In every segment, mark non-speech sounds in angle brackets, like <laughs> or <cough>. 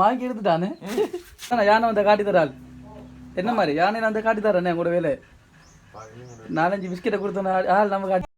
வாங்கி எடுத்துட்டானே யானை வந்த காட்டி தராள். என்ன மாதிரி? யானை நான் வந்து காட்டி தரேன் கூட வேலை? நாலஞ்சு பிஸ்கெட்டை கொடுத்தோம் ஆள் நம்ம காட்டி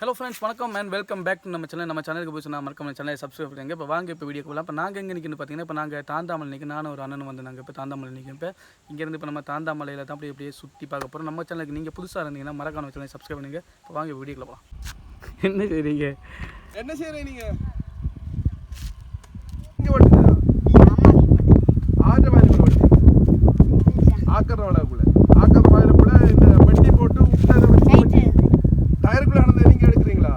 ஹலோ ஃப்ரெண்ட்ஸ் வணக்கம் அண்ட் வெல்கம் பேக் டு நம்ம சேனல் நம்ம சேனலுக்கு போய் சொன்னால் மறக்காம சேனலை சப்ஸ்கிரைப் பண்ணுங்க இப்போ வாங்க இப்போ வீடியோ போகலாம் இப்போ நாங்கள் எங்கே நிற்கணும் பார்த்தீங்கன்னா இப்போ நாங்கள் தாந்தாமல் நிற்க நானும் ஒரு அண்ணன் வந்து நாங்கள் இப்போ தாந்தாமலை நிற்கும் இப்போ இங்கேருந்து இப்போ நம்ம தாந்தாமலையில் தான் அப்படியே அப்படியே சுற்றி பார்க்க போகிறோம் நம்ம சேனலுக்கு நீங்கள் புதுசாக இருந்தீங்கன்னா மறக்காம சேனலை சப்ஸ்கிரைப் பண்ணுங்க இப்போ வாங்க வீடியோக்குள்ள போகலாம் என்ன செய்கிறீங்க என்ன செய்கிறீங்க நீங்கள் இங்க ஓட்டுங்க ஆக்கற வாயிலுக்குள்ள ஆக்கற வாயிலுக்குள்ள இந்த பெட்டி போட்டு உள்ள வச்சு டயருக்குள்ள நடந்து நீங்க எடுக்கிறீங்களா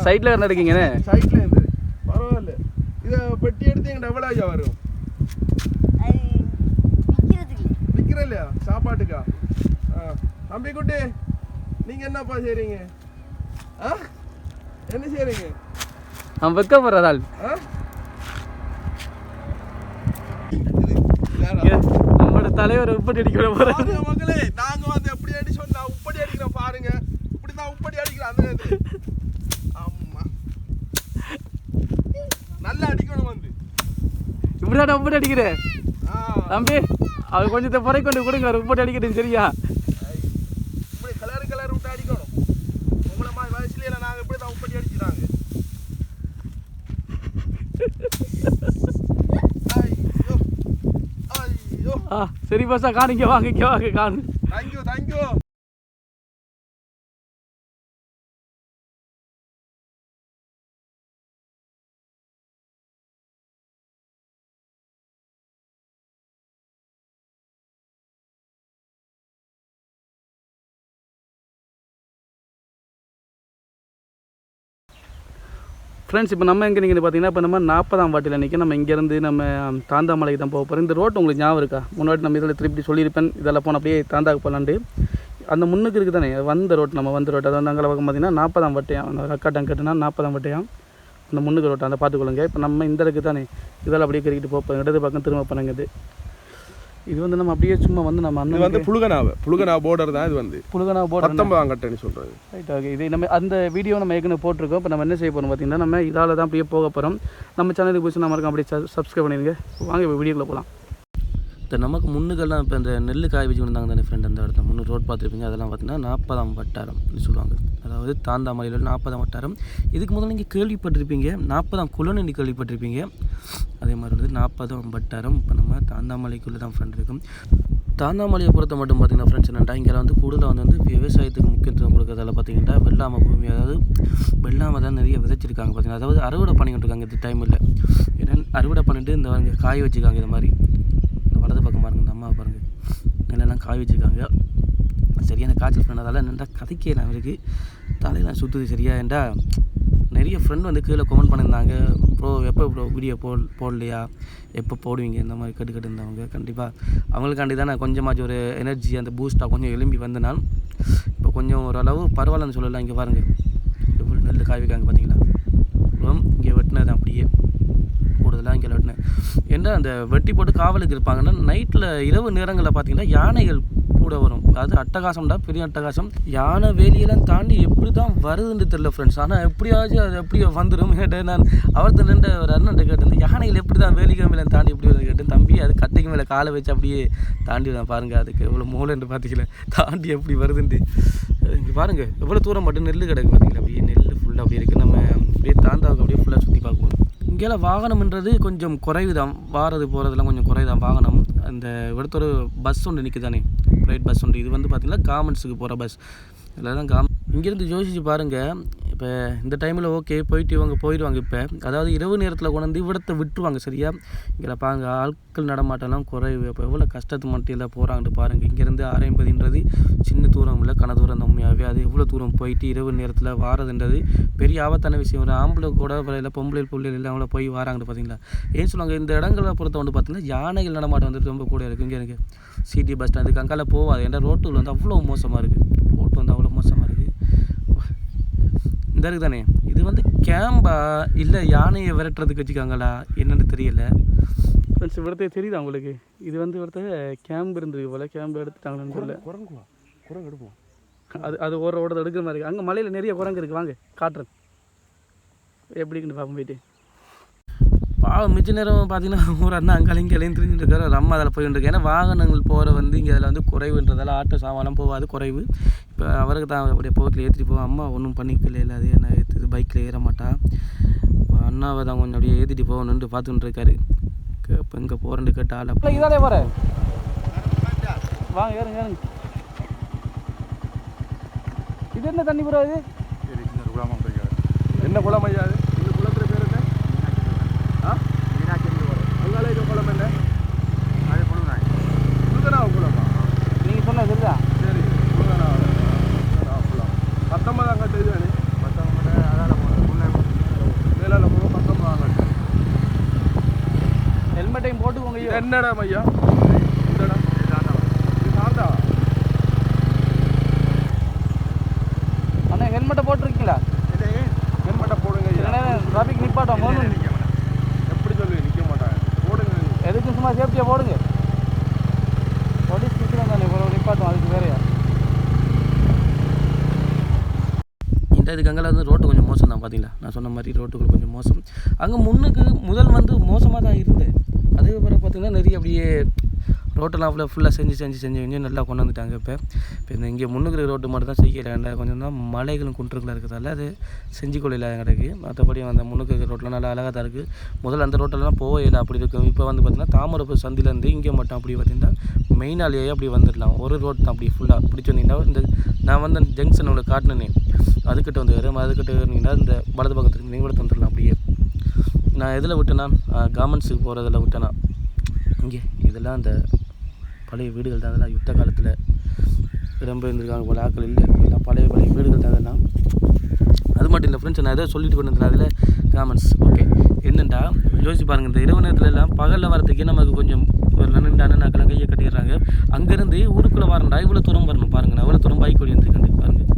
சைட்டில் என்ன இருக்கீங்கண்ணே சைட்ல இருந்து. பரவாயில்ல. இத பெட்டி எடுத்து எங்க எவ்வளவு ஐயா வரும்? விக்கிற இல்லையா சாப்பாட்டுக்கா? ஆ. தம்பி குட்டி நீங்க என்னப்பா செய்றீங்க? ஆ? என்ன செய்றீங்க? அவன் வைக்க யாரா? நம்மளோட தலைவர் உப்பட்டி அடிக்க போகிறார் பாருங்க மக்களே நாங்க வந்து எப்படி அடி சொன்னா உப்படி அடிக்கிறோம் பாருங்க. இப்படிதான் உப்படி அடிக்கிறோம் அந்த நேரத்துல. ஆமா நல்லா அடிக்கணும் வந்து இப்படிதான் உப்பட்டி அடிக்கிறேன். ஆ, தம்பி அவர் கொஞ்சத்தை புறை கொண்டு கொடுங்க அவர் உப்பட்டி அடிக்கிறது சரியா? கலர் கலர் விட்டு அடிக்கணும். உங்களை மாதிரி வயசுல நாங்க இப்படி தான் உப்படி ஐயோ ஆ சரி பஸ்ஸா காணுங்க வாங்க இங்கே வாங்க காணு. ஃப்ரெண்ட்ஸ் இப்போ நம்ம எங்கே நிற்கிறது பார்த்தீங்கன்னா இப்போ நம்ம நாற்பதாம் வாட்டியில் நிற்க நம்ம இங்கேருந்து நம்ம தாந்தாமலைக்கு தான் போக போகிறோம் இந்த ரோட் உங்களுக்கு ஞாபகம் இருக்கா? முன்னாடி நம்ம இதில் திருப்பி சொல்லியிருப்பேன். இதெல்லாம் போன அப்படியே தாந்தாக்கு போகலான்ட்டு அந்த முன்னுக்கு இருக்குது தானே? வந்த ரோட் நம்ம வந்த ரோட். அது வந்து அங்கே பக்கம் பார்த்தீங்கன்னா நாற்பதாம் வட்டையம் அந்த ரக்காட்டம் கட்டுனா நாற்பதாம் வட்டையம் அந்த முன்னுக்கு ரோட்டை அந்த பார்த்துக்கொள்ளுங்க. இப்போ நம்ம இந்த இருக்குது தானே இதெல்லாம் அப்படியே கறிக்கிட்டு போப்போம் இடது பக்கம் திரும்ப பண்ணுங்க இது வந்து நம்ம அப்படியே சும்மா வந்து நம்ம இது வந்து அண்ணன் புழுகனாவை. புழுகனா போர்டர் தான் இது வந்து. புழுகனா போட பத்தொன்பதாம் கட்டணி சொல்றது ரைட் ஓகே இது நம்ம அந்த வீடியோ நம்ம ஏற்கனவே போட்டிருக்கோம். இப்போ நம்ம என்ன செய்ய போகிறோம் பார்த்தீங்கன்னா நம்ம இதால் தான் அப்படியே போக போகிறோம் நம்ம சேனலுக்கு போய் நம்ம இருக்கோம் அப்படியே சப்ஸ்கிரைப் பண்ணிடுங்க. வாங்க இப்போ வீடியோக்குள்ள போகலாம் இந்த நமக்கு முன்னுக்கெல்லாம் இப்போ இந்த நெல் காய் வச்சு இருந்தாங்க தானே ஃப்ரெண்ட் அந்த இடத்த முன்னூறு ரோட் பார்த்துருப்பீங்க. அதெல்லாம் பார்த்தீங்கன்னா நாற்பதாம் வட்டாரம் சொல்லுவாங்க. அதாவது தாந்தாமலையில் நாற்பதாம் வட்டாரம். இதுக்கு முதல்ல நீங்கள் கேள்விப்பட்டிருப்பீங்க. நாற்பதாம் குலநெல்லி கேள்விப்பட்டிருப்பீங்க. அதே மாதிரி வந்து நாற்பதாம் வட்டாரம். இப்போ நம்ம தாந்தாமலைக்குள்ளே தான் ஃப்ரெண்ட் இருக்கும் தாந்தாமலையை பொறுத்த மட்டும் பார்த்தீங்கன்னா ஃப்ரெண்ட்ஸ் என்னென்னா இங்கே வந்து கூடுதலாக வந்து வந்து விவசாயத்துக்கு முக்கியத்துவம் கொடுக்கறதால பார்த்தீங்கன்னா வெள்ளாமை பூமி அதாவது வெள்ளாமை தான் நிறைய விதைச்சிருக்காங்க பார்த்தீங்கன்னா அதாவது அறுவடை பண்ணிக்கிட்டு இருக்காங்க இந்த டைமில் ஏன்னா அறுவடை பண்ணிட்டு இந்த காய வச்சுருக்காங்க இது மாதிரி. வலது பக்கம் பாருங்க இந்த அம்மா பாருங்கள் நெல்லெல்லாம் காய வச்சுருக்காங்க. சரியான காய்ச்சல் பண்ணதால என்னடா கதைக்கே நான் இருக்கு தலையெல்லாம் சுற்றுது சரியா? ஏன்டா நிறைய ஃப்ரெண்ட் வந்து கீழே கமெண்ட் பண்ணியிருந்தாங்க. ப்ரோ எப்போ ப்ரோ வீடியோ போல் போடலையா? எப்போ போடுவீங்க? இந்த மாதிரி கட்டு கட்டு இருந்தவங்க கண்டிப்பாக அவங்களுக்காண்டி தான் நான் கொஞ்சமாச்சும் ஒரு எனர்ஜி அந்த பூஸ்ட்டாக கொஞ்சம் எலும்பி வந்து நான் இப்போ கொஞ்சம் ஓரளவு பரவாயில்லன்னு சொல்லலாம் இங்கே பாருங்கள் எவ்வளோ நெல் காய் வைக்காங்க பார்த்தீங்களா இங்கே வெட்டினது அப்படியே. அதெல்லாம் இங்கே என்ன ஏன்னா அந்த வெட்டி போட்டு காவலுக்கு இருப்பாங்கன்னா நைட்டில் இரவு நேரங்களில் பார்த்தீங்கன்னா யானைகள் கூட வரும். அது அட்டகாசம்டா பெரிய அட்டகாசம். யானை வேலியெல்லாம் தாண்டி எப்படி தான் வருதுன்னு தெரியல ஃப்ரெண்ட்ஸ் ஆனால் எப்படியாச்சும் அது எப்படி வந்துடும் கேட்டேன் நான். அவர்த்த நின்று ஒரு அண்ணன் கேட்டேன் யானைகள் எப்படி தான் வேலிக்கிழமையில தாண்டி எப்படி வருது கேட்டேன். தம்பி அது கட்டைக்கு மேலே காலை வச்சு அப்படியே தாண்டி தான் பாருங்கள் அதுக்கு எவ்வளோ மூளைன்னு பார்த்தீங்களா தாண்டி எப்படி வருதுன்ட்டு. இங்கே பாருங்க எவ்வளோ தூரம் மட்டும் நெல் கிடக்கு பார்த்தீங்களா அப்படியே நெல் ஃபுல்லாக அப்படியே இருக்குது நம்ம அப்படியே தாண்டாவுக்கு அப்படியே ஃபுல்லாக சுற்றி பார்க்குவோம். இங்கெல்லாம் வாகனம்ன்றது கொஞ்சம் குறைவு தான் வாரது போகிறதுலாம் கொஞ்சம் குறைவு தான் வாகனம் அந்த இடத்த ஒரு பஸ் ஒன்று நிற்குதானே ப்ரைவேட் பஸ் ஒன்று. இது வந்து பார்த்திங்கன்னா கார்மெண்ட்ஸுக்கு போகிற பஸ் இதில் தான் காம் இங்கேருந்து யோசிச்சு பாருங்கள் இப்போ இந்த டைமில் ஓகே போயிட்டு இவங்க போயிடுவாங்க இப்போ. அதாவது இரவு நேரத்தில் கொண்டு வந்து இவிடத்தை விட்டுருவாங்க சரியா? இங்கே பாருங்க ஆட்கள் நடமாட்டம்லாம் குறைவு. அப்போ எவ்வளோ கஷ்டத்து மட்டியில் போகிறாங்கன்னு பாருங்கள் இங்கேருந்து ஆரைம்பதின்றது சின்ன தூரம் இல்லை கன தூரம் தான் உண்மையாகவே. அது எவ்வளோ தூரம் போயிட்டு இரவு நேரத்தில் வாரதுன்றது பெரிய ஆபத்தான விஷயம். ஒரு ஆம்பளை கூட இல்லை பொம்பளை பிள்ளைகள் இல்லை அவ்வளோ போய் வராங்கன்னு பார்த்தீங்களா? ஏன் சொல்லுவாங்க? இந்த இடங்களை பொறுத்த வந்து பார்த்தீங்கன்னா யானைகள் நடமாட்டம் வந்துட்டு ரொம்ப கூட இருக்குது இங்கே எனக்கு சிட்டி பஸ் ஸ்டாண்டுக்கு அங்கால போகாது. ஏன்னா ரோட்டில் வந்து அவ்வளோ மோசமாக இருக்குது ரோட்டு வந்து அவ்வளோ மோசமாக இருக்குது இந்த இருக்கு தானே. இது வந்து கேம்பா இல்லை யானையை விரட்டுறதுக்கு வச்சுக்காங்களா? என்னென்னு தெரியல. ஃப்ரெண்ட்ஸ் இவ்வளோத்தே தெரியுதா உங்களுக்கு? இது வந்து இவ்வளோத்த கேம்ப் இருந்தது போல். கேம்ப் எடுத்துட்டாங்கன்னு சொல்ல குரங்குலாம் குரங்கு எடுப்போம். அது அது ஓட ஓட எடுக்கிற மாதிரி இருக்குது அங்கே மலையில் நிறைய குரங்கு இருக்குது வாங்க காட்டுறேன். எப்படின்னு பார்ப்போம் போயிட்டு. பாவம் மிச்ச நேரம் பார்த்தீங்கன்னா <laughs> ஒரு அண்ணா அங்காலையும் இங்கே திரிஞ்சுட்டு இருக்காரு. ரொம்ப அதில் போயிட்டு ஏன்னா வாகனங்கள் போகிற வந்து இங்கே அதில் வந்து குறைவுன்றதால ஆட்டோ சாமானம் போகாது குறைவு. இப்போ அவருக்கு தான் அப்படியே போக்கில் ஏற்றிட்டு போவோம் அம்மா ஒன்றும் பண்ணிக்கல இல்லை அதே நான் ஏற்று பைக்கில் ஏற மாட்டா. இப்போ அண்ணாவை தான் கொஞ்சம் அப்படியே ஏற்றிட்டு போகணுன்ட்டு பார்த்துட்டு இருக்காரு. இப்போ இங்கே போகிறேன்னு கேட்ட ஆளை இல்லை இதாலே போகிற வாங்க ஏறுங்க ஏறுங்க. இது என்ன தண்ணி ப்ரோ இது? என்ன குளம் ஐயா இது இந்த குளத்துல பேர் என்ன ஆ அங்கால இருக்க குளம் என்ன முருகனாவ குளமா நீங்கள் சொன்னது சரிதான் சரி முருகனாவ முருகனாவ குளம் பத்தொன்பதாம் கட்டு இது வேணே மேலால போக பத்தொன்பதாம் கட்டு ஹெல்மெட்டையும் இது ஐயோ அண்ணா ஹெல்மெட்டை போட்டிருக்கீங்களா? ஹெல்மெட்டை போடுங்க டிராஃபிக் நிப்பாட்டம் எப்படி சொல்லுவீங்க நிற்க மாட்டாங்க. போடுங்க. எதுக்கும் சும்மா சேஃப்டியாக போடுங்க? போலீஸ் நிற்கிறோம் தானே இவ்வளோ நிப்பாட்டும் அதுக்கு வேறையா? இதுக்கு அங்கே வந்து ரோட்டு கொஞ்சம் மோசம் தான் பார்த்தீங்களா நான் சொன்ன மாதிரி ரோட்டுகள் கொஞ்சம் மோசம். அங்கே முன்னுக்கு முதல் வந்து மோசமாக தான் இருந்தது அதுக்கப்புறம் பார்த்திங்கன்னா நிறைய அப்படியே ரோட்டெல்லாம் அவ்வளோ ஃபுல்லாக செஞ்சு செஞ்சு செஞ்சு செஞ்சு நல்லா கொண்டு வந்துட்டாங்க இப்போ. இப்போ இந்த இங்கே முன்னுக்குற ரோட்டு மட்டும் தான் செய்யலை கொஞ்சம் தான் மலைகளும் குன்றுகளும் இருக்கிறதால அது செஞ்சு கொள்ளையில் கிடக்கு. மற்றபடி அந்த முன்னுக்கு இருக்கிற ரோட்டில் நல்லா அழகாக தான் இருக்குது முதல்ல அந்த ரோட்டெல்லாம் போகல அப்படி இருக்கும். இப்போ வந்து பார்த்திங்கன்னா தாமரப்பு சந்திலேருந்து இங்கே மட்டும் அப்படி பார்த்தீங்கன்னா மெயினாலேயே அப்படி வந்துடலாம். ஒரு ரோட் தான் அப்படி ஃபுல்லாக அப்படி சொன்னீங்கன்னா இந்த நான் வந்து அந்த ஜங்ஷன் உங்களுக்கு காட்டினேன். அதுக்கிட்ட வந்து வரும் அதுக்கிட்ட வந்தீங்கன்னா இந்த வலது பக்கத்துக்கு நீங்கள் தந்துடலாம் வந்துடலாம் அப்படியே. நான் எதில் விட்டேன்னா கார்மெண்ட்ஸுக்கு போகிறதில் விட்டேன்னா இங்கே இதெல்லாம் அந்த பழைய வீடுகள் தான் அதெல்லாம் யுத்த காலத்தில் ரொம்ப இருந்திருக்காங்க போல ஆக்கள் இல்லை. எல்லாம் பழைய பழைய வீடுகள் தான் அதெல்லாம். அது மட்டும் இல்லை ஃப்ரெண்ட்ஸ் நான் எதாவது சொல்லிட்டு கொண்டு அதில் காமெண்ட்ஸ் ஓகே என்னென்னா யோசிச்சு பாருங்கள் இந்த இரவு நேரத்தில் எல்லாம் பகலில் வரதுக்கே நமக்கு கொஞ்சம் ஒரு ரெண்டு அண்ணனாக்கெல்லாம் கையை கட்டிடுறாங்க. அங்கேருந்து ஊருக்குள்ளே வரண்டா இவ்வளோ தூரம் வரணும் பாருங்கண்ணா இவ்வளோ தூரம் பைக் ஓடி வந்துருக்கேன் பாருங்கள்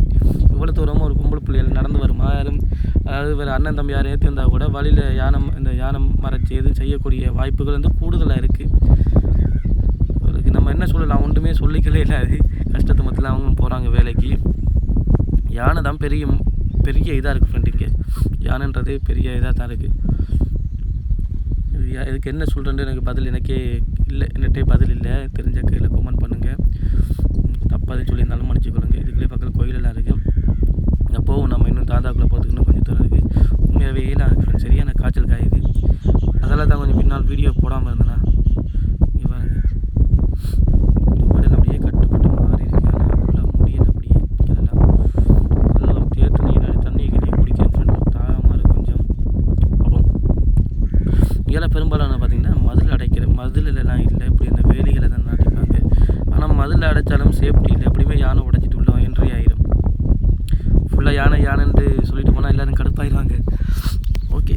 இவ்வளோ தூரமும் ஒரு பொம்பளை பிள்ளைகள் நடந்து வருமா? யாரும் அதாவது வேறு அண்ணன் தம்பி யாரும் ஏற்றி கூட வழியில் யானம் இந்த யானம் மறைச்சி எதுவும் செய்யக்கூடிய வாய்ப்புகள் வந்து கூடுதலாக இருக்குது அதுக்கு நம்ம என்ன சொல்லலாம்? ஒன்றுமே சொல்லிக்கலே இல்லை. அது கஷ்டத்தை மத்தியில் அவங்க போகிறாங்க வேலைக்கு. யானை தான் பெரிய பெரிய இதாக இருக்குது ஃப்ரெண்டு இங்கே. யானைன்றது பெரிய இதாக தான் இருக்குது இது யா- இதுக்கு என்ன சொல்கிறேன்னு எனக்கு பதில் எனக்கே இல்லை என்னட்டே பதில் இல்லை. தெரிஞ்ச கையில் கமெண்ட் பண்ணுங்கள் தப்பாக சொல்லியிருந்தாலும் மன்னிச்சுக்கொள்ளுங்க இதுக்குள்ளே பக்கத்தில் கோயிலெல்லாம் இருக்குது இங்கே போகும் நம்ம இன்னும் தாதாக்குள்ளே போகிறதுக்கு இன்னும் கொஞ்சம் தூரம் இருக்குது உண்மையாகவே வெயிலாக இருக்குது ஃப்ரெண்ட்ஸ் சரியான காய்ச்சல் காயுது அதெல்லாம் தான் கொஞ்சம் பின்னால் வீடியோ போடாமல் இருந்தேன்னா இங்கே பாருங்க உடல் அப்படியே கட்டுப்பட்டு மாறி இருக்கு ஆனால் ஃபுல்லாக முடியல அப்படியே இதெல்லாம் நல்ல ஒரு தேர்த்து நீர் தண்ணி கிண்டி குடிக்கிறேன் ஃப்ரெண்ட் தாகமாக இருக்கு கொஞ்சம் அப்புறம் இங்கெல்லாம் பெரும்பாலான பார்த்தீங்கன்னா மதில் அடைக்கிற மதிலெல்லாம் இல்லை இப்படி இந்த வேலிகளை தான் நாட்டிப்பாங்க ஆனால் மதில் சேஃப்டி இல்லை. எப்படியுமே யானை உடைச்சிட்டு உள்ள என்ட்ரி ஆகிடும் ஃபுல்லாக யானை யானைன்ட்டு சொல்லிட்டு போனால் எல்லோரும் கடுப்பாயிடுவாங்க ஓகே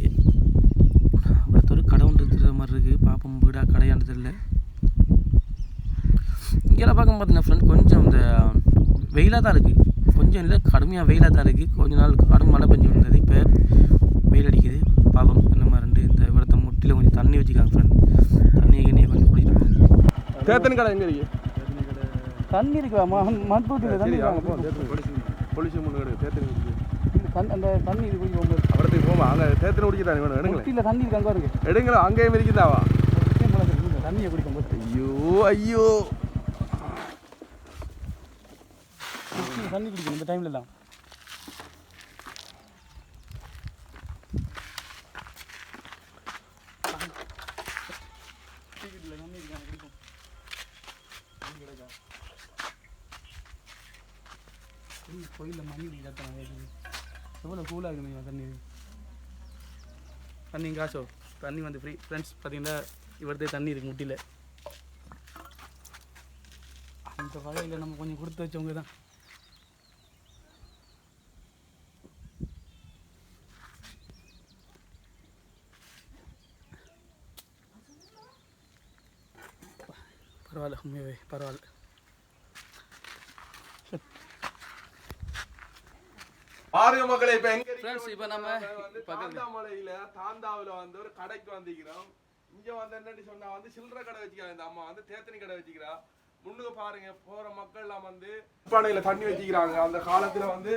ஒருத்தர் கடை ஒன்று இருக்கிற மாதிரி இருக்குது பாப்போம் வீடா கடையானது தெரியல. இங்கெல்லாம் பார்க்க பார்த்தீங்கன்னா ஃப்ரெண்ட் கொஞ்சம் இந்த வெயிலாக தான் இருக்குது கொஞ்சம் இல்லை கடுமையாக வெயிலாக தான் இருக்குது கொஞ்ச நாள் கடும் மழை பெஞ்சு வந்தது இப்போ வெயில் அடிக்குது. பாவம் என்ன மாதிரி ரெண்டு இந்த இடத்த முட்டியில் கொஞ்சம் தண்ணி வச்சுக்காங்க ஃப்ரெண்ட் தண்ணி கிண்ணியை கொஞ்சம் குடிச்சிட்டு தேத்தன் கடை எங்கே இருக்குது தண்ணி இருக்குவா மண் தூட்டியில் தண்ணி சரி அங்க இருக்காங்க. போ தேத்தன் பொலிசி முன்னு கடை தேத்தன் இருக்கு. இந்த தண்ணி அந்த தண்ணி இது குடிக்க போகும்போது. அவரத்துக்கு போமா அங்க தேத்தன் குடிக்க தானே வேணும் எடுங்களேன். முட்டியில் தண்ணி இருக்கு அங்கே வருங்க எடுங்களா அங்கேயும் இருக்குதாவா தண்ணியை குடிக்கும் போது. ஐயோ ஐயோ. தண்ணி குடிக்கணும் இந்த டைம்ல எல்லாம் கோயிலில் மணி எவ்வளோ கூலாக இருக்குங்க தண்ணி? தண்ணி காசோ. தண்ணி வந்து ஃப்ரீ ஃப்ரெண்ட்ஸ் பார்த்தீங்கன்னா இவர்தே தண்ணி இருக்கு முட்டியில் அந்த வகையில் நம்ம கொஞ்சம் கொடுத்து வச்சவங்க தான். பரவாயில்ல உண்மையாவே பரவாயில்ல. பாருங்க மக்களே இப்ப எங்க Friends, இப்ப நம்ம தாந்தாமலையில தாந்தாவுல வந்து ஒரு கடைக்கு வந்திருக்கிறோம். இங்க வந்து என்னன்னு சொன்னா வந்து சில்லறை கடை வச்சுக்கிறாங்க. இந்த அம்மா வந்து தேத்தனி கடை வச்சுக்கிறா. முன்னுக்கு பாருங்க போற மக்கள் எல்லாம் வந்து பானையில தண்ணி வச்சுக்கிறாங்க. அந்த காலத்துல வந்து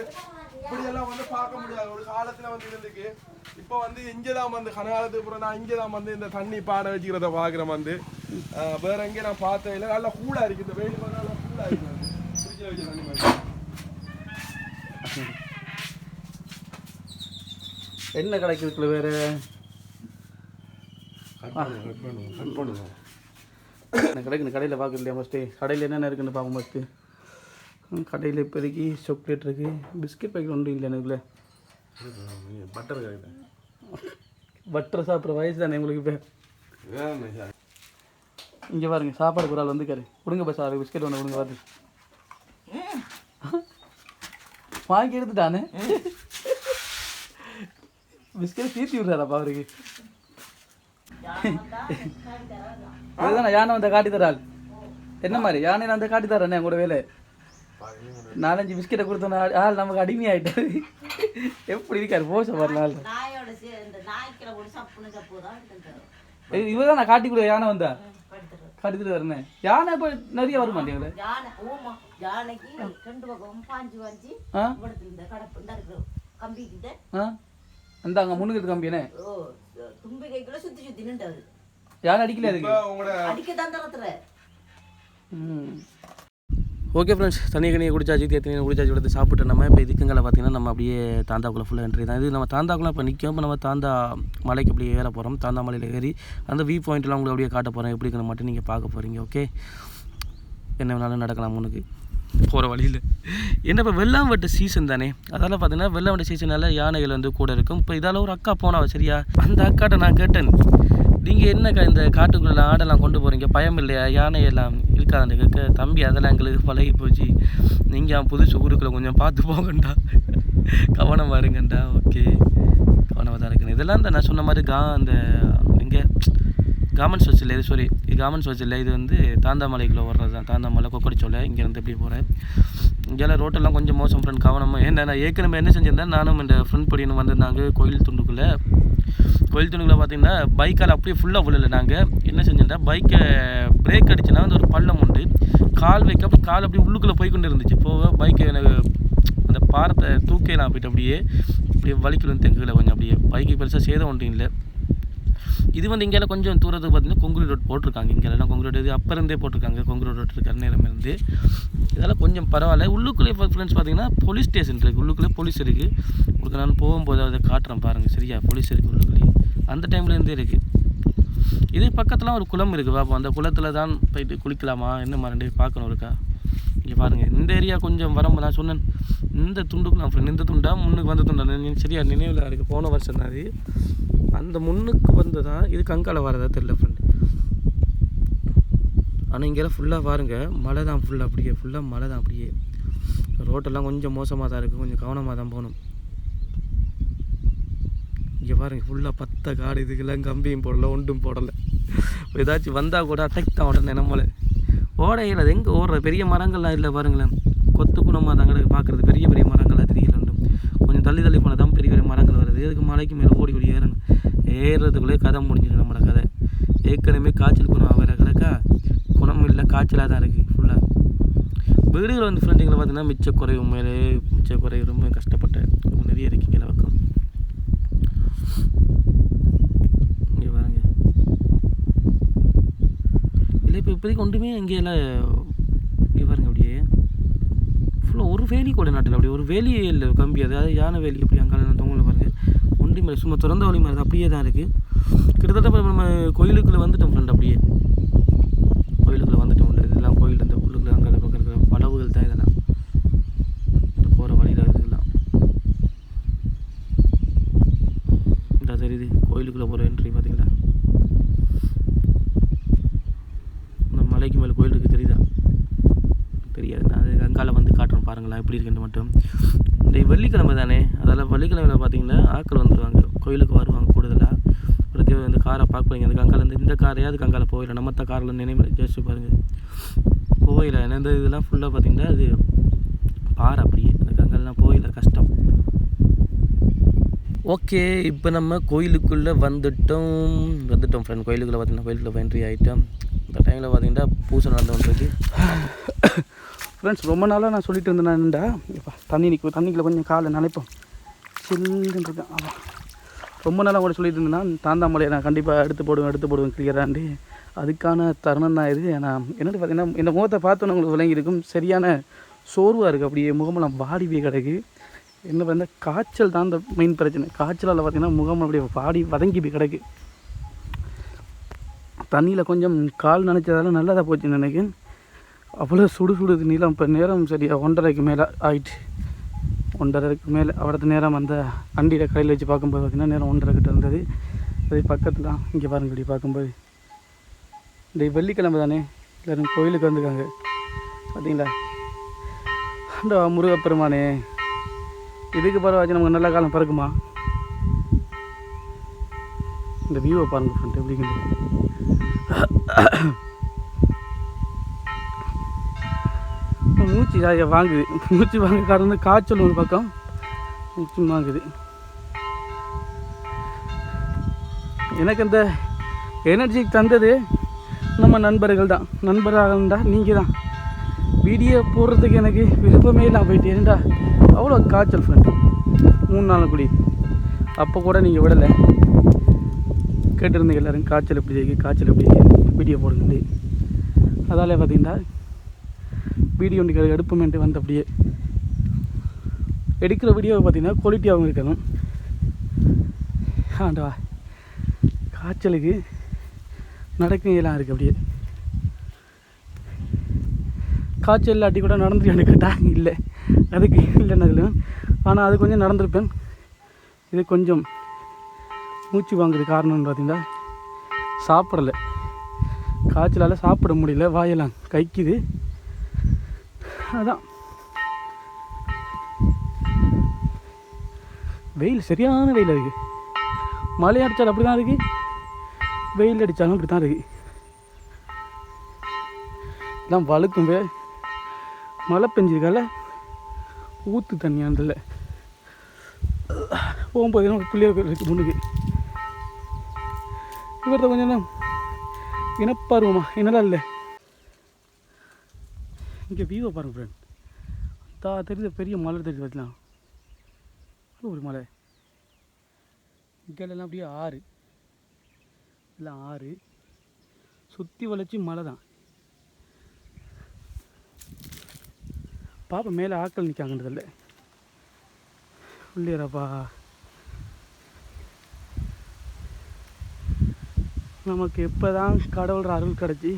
இப்படி எல்லாம் வந்து பார்க்க முடியாது. ஒரு காலத்துல வந்து இருந்துக்கு இப்ப வந்து இங்கதான் வந்து கனகாலத்துக்கு அப்புறம் தான் இங்கதான் வந்து இந்த தண்ணி பானை வச்சுக்கிறத பாக்குறோம் வந்து. வேற எங்கேயும் நான் பார்த்தது இல்லை. நல்லா கூலா இருக்கு. இந்த வெயில் நல்லா கூலா இருக்கு. ஃப்ரிட்ஜில் வச்ச தண்ணி என்ன கிடைக்கிறதுக்குள்ள வேறு? கட் பண்ணுங்க கட் பண்ணுங்க கட் பண்ணுங்க எனக்கு கிடைக்கணும் கடையில் பார்க்க இல்லையா ஃபஸ்ட்டு கடையில் என்னென்ன இருக்குன்னு பார்க்கும் ஃபஸ்ட்டு கடையில் இப்போதைக்கு சாக்லேட் இருக்குது பிஸ்கட் பேக்கெட் ஒன்றும் இல்லை எனக்குள்ள? பட்டர் பட்டர் சாப்பிட்ற வயசு தானே உங்களுக்கு இப்போ? வேணும் சார் இங்கே பாருங்க சாப்பாடு ஒரு ஆள் வந்துக்காரு கொடுங்க பஸ் அது பிஸ்கட் ஒன்று கொடுங்க பார்த்து வாங்கி எடுத்துட்டானே? பிஸ்கட் தீர்த்தி விடுறாராப்பா அவருக்கு அதுதானே யானை வந்த காட்டி தராள் என்ன மாதிரி யானை வந்து காட்டி தரேன் கூட வேலை நாலஞ்சு பிஸ்கெட்டை கொடுத்தோன்னா ஆள் நமக்கு அடிமையாயிட்டாரு எப்படி இருக்காரு போச வரல ஆள் நாயோட சேர்ந்து நாய்க்கிற ஒரு சப்புன்னு சப்பு தான் எடுத்துட்டு இவர் தான் நான் காட்டி கூட யானை வந்தா காட்டிட்டு வரேன் யானை இப்போ நிறைய வர மாட்டேங்குது யானை ஓமா யானைக்கு ரெண்டு பக்கம் பாஞ்சு பாஞ்சு ஆ அந்த அங்கே முன்னுக்கு கம்பியனே. ஓ தும்பிக்கைக்குள்ள சுத்தி சுத்தி நின்றாரு யானை அடிக்கல அதுக்கு? அடிக்க தான் தரத்துற ஓகே ஃப்ரெண்ட்ஸ் தண்ணி கண்ணியை குடிச்சாச்சு தேத்தனியை குடிச்சாச்சு எடுத்து சாப்பிட்டு நம்ம இப்போ இதுக்குங்களை பார்த்தீங்கன்னா நம்ம அப்படியே தாந்தாக்குள்ளே ஃபுல்லாக என்ட்ரி தான். இது நம்ம தாந்தாக்குள்ள இப்போ நிற்கும் இப்போ நம்ம தாந்தா மலைக்கு அப்படியே ஏற போகிறோம் தாந்தா மலையில் ஏறி அந்த வியூ பாயிண்ட்லாம் உங்களுக்கு அப்படியே காட்ட போகிறேன் எப்படி இருக்குன்னு மட்டும் நீங்கள் பார்க்க போகிறீங்க ஓகே என்ன வேணாலும் நடக்கலாம் முன்னுக்கு. போகிற வழியில். என்ன இப்போ வெள்ளாம் வெட்டு சீசன் தானே? அதால் பார்த்தீங்கன்னா வெள்ளம் வெட்டு சீசனால் யானைகள் வந்து கூட இருக்கும். இப்போ இதால் ஒரு அக்கா போனாவ சரியா? அந்த அக்காட்ட நான் கேட்டேன். நீங்கள் என்னக்கா இந்த காட்டுக்குள்ள ஆடெல்லாம் கொண்டு போகிறீங்க பயம் இல்லையா? யானையெல்லாம் இருக்காதுன்னு கேட்க தம்பி அதெல்லாம் எங்களுக்கு பழகி போச்சு. நீங்கள் புதுசு ஊருக்குள்ள கொஞ்சம் பார்த்து போகண்டா கவனம் வருங்கண்டா. ஓகே. கவனமாக தான் இருக்குன்னு இதெல்லாம் இந்த நான் சொன்ன மாதிரி கா அந்த இங்கே காமன் சர்ச் இல்லை இது சாரி இது காமன் இல்லை இது வந்து தாந்தாமலைக்குள்ளே வர்றது தான். தாந்தாமலை கொக்கடிச்சோலை இங்கேருந்து எப்படி போகிறேன். இங்கே ரோட்டெல்லாம் கொஞ்சம் மோசம் ஃப்ரெண்ட் கவனமாக ஏன்னா நான் ஏற்கனவே என்ன செஞ்சிருந்தேன் நானும் இந்த ஃப்ரெண்ட் படின்னு வந்திருந்தாங்க கோயில் துண்டுக்குள்ளே. கோயில் துணுக்குள்ள பார்த்தீங்கன்னா பைக்கால் அப்படியே ஃபுல்லாக விழல நாங்கள் என்ன செஞ்சிருந்தா பைக்கை பிரேக் அடிச்சுன்னா அந்த ஒரு பள்ளம் உண்டு. கால் வைக்க அப்படி கால் அப்படியே உள்ளுக்குள்ளே போய் கொண்டு இருந்துச்சு. போக பைக்கை எனக்கு அந்த பாரத்தை தூக்கலாம் போயிட்டு அப்படியே அப்படியே வலிக்குள்ள தெங்குல கொஞ்சம் அப்படியே. பைக்கு பெருசாக சேதம் ஒன்றும் இல்லை. இது வந்து இங்கெல்லாம் கொஞ்சம் தூரத்துக்கு பார்த்தீங்கன்னா கொங்குலி ரோட் போட்டிருக்காங்க. இங்கெல்லாம் கொங்குலி ரோடு இது அப்போ இருந்தே போட்டிருக்காங்க கொங்குலி ரோட் இருக்கிற நேரம் இருந்து. இதெல்லாம் கொஞ்சம் பரவாயில்ல. உள்ளுக்குள்ளே ஃப்ரெண்ட்ஸ் பார்த்தீங்கன்னா போலீஸ் ஸ்டேஷன் இருக்குது உள்ளுக்குள்ளே போலீஸ் இருக்குது உங்களுக்கு நான் போகும்போது அதை காட்டுறேன் பாருங்கள் சரியா? போலீஸ் இருக்குது உள்ளுக்குள்ளேயே. அந்த டைம்லேருந்தே இருக்குது இது பக்கத்தில் ஒரு குளம் இருக்குது பாப்போம். அந்த குளத்தில் தான் போயிட்டு குளிக்கலாமா? என்ன மாதிரி பார்க்கணும் இருக்கா இங்கே பாருங்கள் இந்த ஏரியா கொஞ்சம் வரம்பு நான் சொன்னேன். இந்த துண்டுக்கு நான் ஃப்ரெண்ட் இந்த துண்டா? முன்னுக்கு வந்த துண்டா? நீ சரியா? நினைவில் இருக்குது போன வருஷம் தான் அது. அந்த முன்னுக்கு வந்து தான் இது கங்கால வரதா? தெரியல ஃப்ரெண்டு ஆனால் இங்கெல்லாம் ஃபுல்லாக பாருங்கள் மழை தான் ஃபுல்லாக அப்படியே ஃபுல்லாக மழை தான் அப்படியே. ரோட்டெல்லாம் கொஞ்சம் மோசமாக தான் இருக்குது கொஞ்சம் கவனமாக தான் போகணும். இங்கே பாருங்க ஃபுல்லாக பத்த காடு இதுக்கெல்லாம் கம்பியும் போடலை ஒன்றும் போடலை. ஏதாச்சும் வந்தால் கூட அட்டாக் தான் உடனே நம்மளை ஓடையில் அது எங்கே ஓடுற பெரிய மரங்கள்லாம் இல்லை பாருங்களேன். கொத்து குணமாக தான் கிடக்கு பார்க்குறது. பெரிய பெரிய மரங்கள்லாம் தெரியல கொஞ்சம் தள்ளி தள்ளி போனால் தான் ஏறுறது எதுக்கு மலைக்கு மேலே ஓடி ஓடி ஏறணும்? ஏறுறதுக்குள்ளே கதை முடிஞ்சிடும் நம்மளோட கதை. ஏற்கனவே காய்ச்சல் குணம் வேறு கிடக்கா குணம் இல்லை காய்ச்சலாக தான் இருக்குது ஃபுல்லாக வீடுகள் வந்து ஃப்ரெண்டுங்களை பார்த்தீங்கன்னா மிச்ச குறைவு மேலே மிச்ச குறைவு ரொம்ப கஷ்டப்பட்ட நிறைய இருக்கீங்க பக்கம். இங்கே பாருங்க. இல்லை இப்போ இப்போதைக்கு ஒன்றுமே இங்கே எல்லாம் இங்கே பாருங்க அப்படியே. ஃபுல்லாக ஒரு வேலி கூட நாட்டில் அப்படியே ஒரு வேலி இல்லை கம்பி. அதாவது யானை வேலி அப்படி ஒன்றி மாதிரி சும்மா திறந்த வழி மாதிரி அப்படியே தான் இருக்குது கிட்டத்தட்ட நம்ம கோயிலுக்குள்ளே வந்துட்டோம் ஃப்ரெண்ட் அப்படியே. கோயிலுக்குள்ளே வந்துவிட்டோம் உள்ள இதெல்லாம் கோயில் இந்த உள்ளுக்குள்ளே அங்கே பக்கம் இருக்கிற வளவுகள் தான் இதெல்லாம். போகிற வழியில் இதெல்லாம். இந்த தெரியுது கோயிலுக்குள்ளே போகிற என்ட்ரி பார்த்தீங்களா இந்த மலைக்கு மேலே கோயிலுக்கு தெரியுதா? தெரியாது நான் அது கங்காவில் வந்து காட்டுறேன் பாருங்களேன் எப்படி இருக்குன்னு மட்டும். இன்றைக்கு வெள்ளிக்கிழமை தானே? அதெல்லாம் வெள்ளிக்கிழமையில் பார்த்தீங்கன்னா இந்த அந்த கங்காலேருந்து இந்த காரையாவது கங்கால போகல நம்மத்த காரில் நினைவு ஜெயிச்சு பாருங்கள் போகல இந்த இதெல்லாம் ஃபுல்லாக பார்த்தீங்கன்னா அது பாறை அப்படியே. அந்த கங்காலெலாம் போகல கஷ்டம். ஓகே. இப்போ நம்ம கோயிலுக்குள்ளே வந்துட்டோம். வந்துட்டோம் ஃப்ரெண்ட் கோயிலுக்குள்ளே பார்த்தீங்கன்னா கோயிலுக்குள்ளே என்ட்ரி ஆகிட்டோம் இந்த டைமில் பார்த்தீங்கன்னா பூசை நடந்து வந்துருக்கு ஃப்ரெண்ட்ஸ் ரொம்ப நாளாக நான் சொல்லிட்டு இருந்தேன். என்னடா? தண்ணி நிற்கும் தண்ணிக்குள்ளே கொஞ்சம் காலை நினைப்போம். சில்லுன்னு இருக்கேன் ஆமாம் ரொம்ப நாளாக கூட சொல்லிட்டு இருந்தேன்னா தாந்தாமலையை நான் கண்டிப்பாக எடுத்து போடுவேன் எடுத்து போடுவேன் கிளியராண்டி அதுக்கான தருணம் தான் இது. நான் என்னென்னு பார்த்தீங்கன்னா இந்த முகத்தை பார்த்தோன்னு உங்களுக்கு விளங்கி இருக்கும் சரியான சோர்வாக இருக்குது அப்படியே முகமெல்லாம் வாடி போய் கிடக்கு. என்ன பார்த்தா காய்ச்சல் தான் இந்த மெயின் பிரச்சனை. காய்ச்சலால் பார்த்தீங்கன்னா முகம் அப்படியே வாடி வதங்கி போய் கிடக்கு. தண்ணியில் கொஞ்சம் கால் நனைச்சதால நல்லதாக போச்சு எனக்கு அவ்வளோ சுடு சுடுது நீளம் இப்போ நேரம் சரியா ஒன்றரைக்கு மேலே ஆயிட்டு. ஒன்றரைக்கு மேலே அவரது நேரம் அந்த அண்டியில் கையில் வச்சு பார்க்கும்போது பார்த்தீங்கன்னா நேரம் ஒன்றரை கிட்ட இருந்தது. அதே பக்கத்தில் இங்கே பாருங்க இப்படி பார்க்கும்போது. இந்த வெள்ளிக்கிழமை தானே? எல்லோரும் கோயிலுக்கு வந்துருக்காங்க. பார்த்தீங்களா அந்த முருகப்பெருமானே. இதுக்கு பரவாச்சு நமக்கு நல்ல காலம் பிறக்குமா? இந்த வியூவை பாருங்கள் ஃப்ரெண்ட் எப்படி மூச்சு வாங்குது மூச்சு வாங்க காரணம் காய்ச்சல் ஒரு பக்கம் மூச்சு வாங்குது. எனக்கு அந்த எனர்ஜி தந்தது நம்ம நண்பர்கள் தான். நண்பராக இருந்தால் நீங்கள் தான். வீடியோ போடுறதுக்கு எனக்கு விருப்பமே நான் போயிட்டு ஏன்டா அவ்வளோ காய்ச்சல் ஃப்ரெண்டு மூணு நாள் குடி. அப்போ கூட நீங்கள் விடலை. கேட்டிருந்தீங்க எல்லாரும் காய்ச்சல் எப்படி இருக்கு காய்ச்சல் எப்படி வீடியோ போடுங்க அதால் பார்த்தீங்கன்னா வீடியோ ஒன்று எடுப்போமேன்ட்டு வந்து அப்படியே எடுக்கிற வீடியோவை பார்த்தீங்கன்னா குவாலிட்டியாகவும் இருக்கணும். ஆண்டவா காய்ச்சலுக்கு நடக்கையெல்லாம் இருக்குது அப்படியே. காய்ச்சல் இல்லாட்டி கூட நடந்துருக்கான்னு கேட்டால் இல்லை. அதுக்கு இல்லைன்னு ஆனால் அது கொஞ்சம் நடந்திருப்பேன். இது கொஞ்சம் மூச்சு வாங்குறது காரணம்னு பார்த்தீங்கன்னா சாப்பிடலை. காய்ச்சலால் சாப்பிட முடியல. வாயெல்லாம் கைக்குது. அதான். வெயில் சரியான வெயில் இருக்குது மழை அடித்தாலும் அப்படி தான் இருக்குது வெயில் அடித்தாலும் அப்படி தான் இருக்குது எல்லாம் வழுக்கும் வே மழை பெஞ்சிருக்கால. ஊற்று தண்ணி அந்தில் போகும்போது நமக்கு பிள்ளைய இருக்குது முன்னுக்கு. இவர்கிட்ட கொஞ்சம் நேரம் இனப்பாருவமா? என்னடா இல்லை? இங்கே வியூவை பாருங்க ஃப்ரெண்ட் தா தெரியுது பெரிய மலை தெரியுது பார்த்தீங்களா அது ஒரு மலை? இங்கெல்லாம் அப்படியே ஆறு. எல்லாம் ஆறு. சுற்றி வளைச்சி மலை தான். பாப்பா மேலே ஆட்கள் நிற்காங்கன்றதில்ல உள்ளேராப்பா நமக்கு எப்போ தான் கடவுள் அருள் கிடச்சி.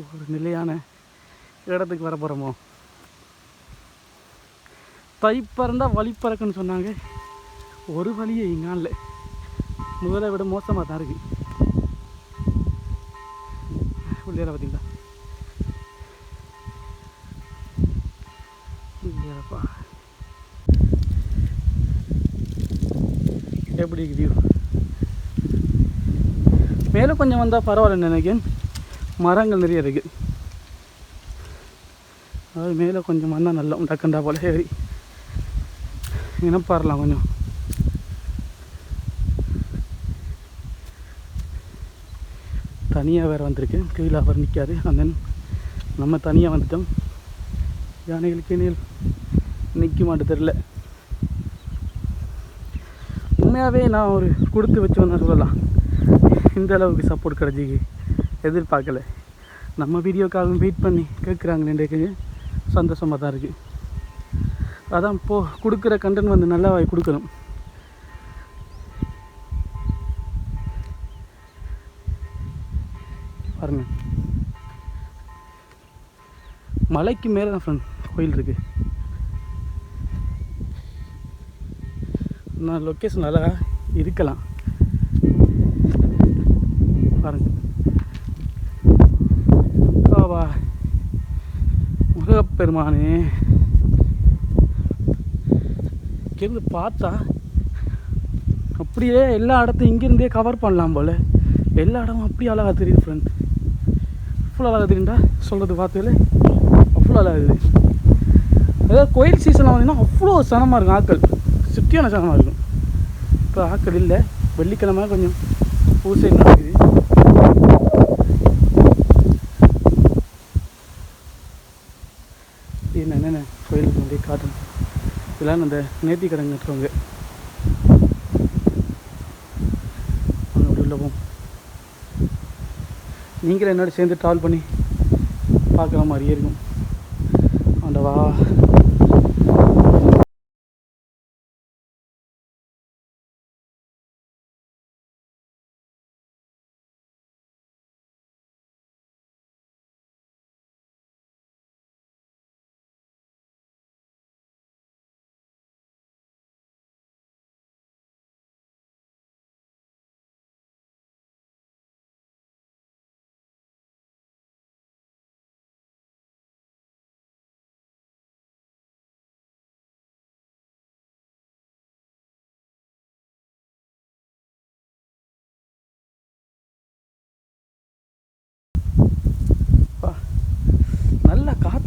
ஒரு நிலையான இடத்துக்கு வர போகிறோமோ தை பறந்தா வழி பறக்குன்னு சொன்னாங்க. ஒரு வழியே இங்கே இல்லை விட மோசமாக தான் இருக்கு. உள்ளேரா பார்த்தீங்களா எப்படி இருக்கு மேலே கொஞ்சம் வந்தால் பரவாயில்ல நினைக்கிறேன். மரங்கள் நிறைய இருக்குது அதாவது மேலே கொஞ்சம் வந்தால் நல்லா டக்குண்டா போல். ஏறி இனப்பாரலாம் கொஞ்சம். தனியாக வேறு வந்திருக்கேன் கீழே அவர் நிற்காது அந்த நம்ம தனியாக வந்துட்டோம். யானைகளுக்கு இனியில் நிற்க மாட்டு தெரில உண்மையாகவே நான் ஒரு கொடுத்து வச்சு வந்தேன் சொல்லலாம் இந்த அளவுக்கு சப்போர்ட் கிடச்சிக்கு எதிர்பார்க்கல. நம்ம வீடியோக்காகவும் வெயிட் பண்ணி கேட்குறாங்களேன்றது சந்தோஷமாக தான் இருக்குது அதான் போ கொடுக்குற கண்டென்ட் வந்து நல்லா கொடுக்கணும். பாருங்க. மலைக்கு மேலே தான் ஃப்ரெண்ட் கோயில் இருக்குது நான் லொக்கேஷன் நல்லா இருக்கலாம். பாருங்கள் பெருமானே. இங்கேருந்து பார்த்தா அப்படியே எல்லா இடத்தையும் இங்கேருந்தே கவர் பண்ணலாம் போல். எல்லா இடமும் அப்படி அழகாக தெரியுது ஃப்ரெண்ட் அவ்வளோ அழகாக தெரியுண்டா சொல்கிறது பார்த்துல அவ்வளோ அழகாகுது அதாவது கோயில் சீசனில் வந்தீங்கன்னா அவ்வளோ சனமாக இருக்கும் ஆக்கள். சுற்றியான சனமாக இருக்கும். இப்போ ஆக்கள் இல்லை. வெள்ளிக்கிழமை கொஞ்சம் பூசை சைடு என்ன என்னென்ன கோயிலுக்கு அப்படியே காட்டணும் இதெல்லாம் அந்த நேர்த்தி கடன் கட்டுறவங்க. வாங்க அப்படி உள்ள போவோம். நீங்களும் என்னோட சேர்ந்து ட்ராவல் பண்ணி பார்க்குற மாதிரியே இருக்கும் ஆண்டவா.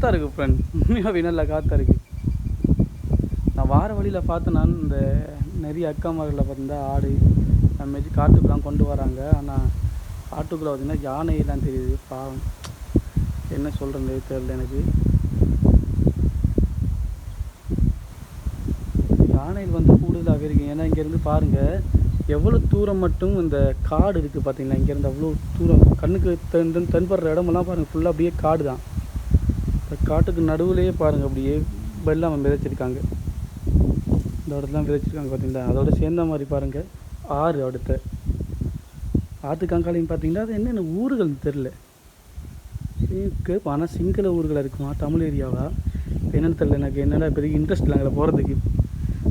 நல்ல காற்றா இருக்குது ஃப்ரெண்ட் உண்மையாகவே நல்ல காற்றா இருக்குது நான் வார வழியில் பார்த்து நான் இந்த நிறைய அக்காமார்களை பார்த்தீங்கன்னா ஆடு அந்த மாதிரி காட்டுக்குலாம் கொண்டு வராங்க. ஆனால் காட்டுக்குள்ளே பார்த்தீங்கன்னா யானையெல்லாம் தெரியுது. பாவம். என்ன சொல்கிறது தெரியல எனக்கு. யானைகள் வந்து கூடுதலாகவே இருக்குது ஏன்னா இங்கேருந்து பாருங்கள் எவ்வளோ தூரம் மட்டும் இந்த காடு இருக்குது பார்த்தீங்களா? இங்கேருந்து அவ்வளோ தூரம். கண்ணுக்கு தென் தென் தென்படுற இடமெல்லாம் பாருங்கள் ஃபுல்லாக அப்படியே காடு தான் இந்த காட்டுக்கு நடுவுலையே பாருங்கள் அப்படியே வெள்ளாமை விதைச்சிருக்காங்க. இந்த இடத்துல விதைச்சிருக்காங்க பார்த்தீங்களா அதோட சேர்ந்த மாதிரி பாருங்கள் ஆறு அடுத்த. ஆற்றுக்காங்காலையும் பார்த்தீங்கன்னா அது என்னென்ன ஊர்கள்னு தெரில இருக்குது ஆனால் சிங்கள ஊர்களாக இருக்குமா? தமிழ் ஏரியாவா? என்னென்னு தெரில எனக்கு. என்னடா பெரிய இன்ட்ரெஸ்ட் இல்லை அங்கே போகிறதுக்கு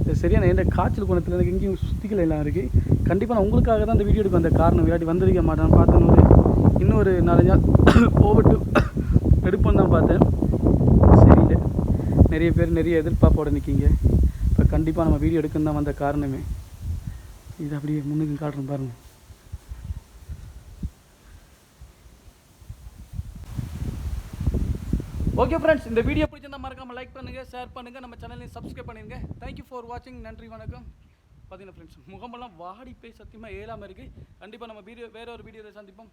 இது சரியான எந்த காய்ச்சல் குணத்தில் எனக்கு எங்கேயும் சுத்திகள் எல்லாம் இருக்குது கண்டிப்பாக நான் உங்களுக்காக தான் இந்த வீடியோ எடுக்க அந்த காரணம் விளையாடி வந்திருக்க மாட்டேன் பார்த்தேன் இன்னொரு நாலஞ்சா ஒரு நாலஞ்சு நாள் <coughs> எடுப்போன்னு தான் பார்த்தேன். நிறைய பேர் நிறைய எதிர்பார்ப்போட நிற்கிங்க இப்போ கண்டிப்பாக நம்ம வீடியோ எடுக்கணும் தான் வந்த காரணமே. இது அப்படியே முன்னுக்கு காட்டுறேன் பாருங்கள் ஓகே ஃப்ரெண்ட்ஸ் இந்த வீடியோ பிடிச்சிருந்தா மறக்காம லைக் பண்ணுங்க ஷேர் பண்ணுங்க நம்ம சேனலையும் சப்ஸ்கிரைப் பண்ணிருங்க. தேங்க்யூ ஃபார் வாட்சிங் நன்றி வணக்கம். பார்த்தீங்கன்னா ஃப்ரெண்ட்ஸ் முகமெல்லாம் வாடி போய் சத்தியமாக ஏழாமல் இருக்குது கண்டிப்பாக நம்ம வீடியோ வேற ஒரு வீடியோவில் சந்திப்போம்.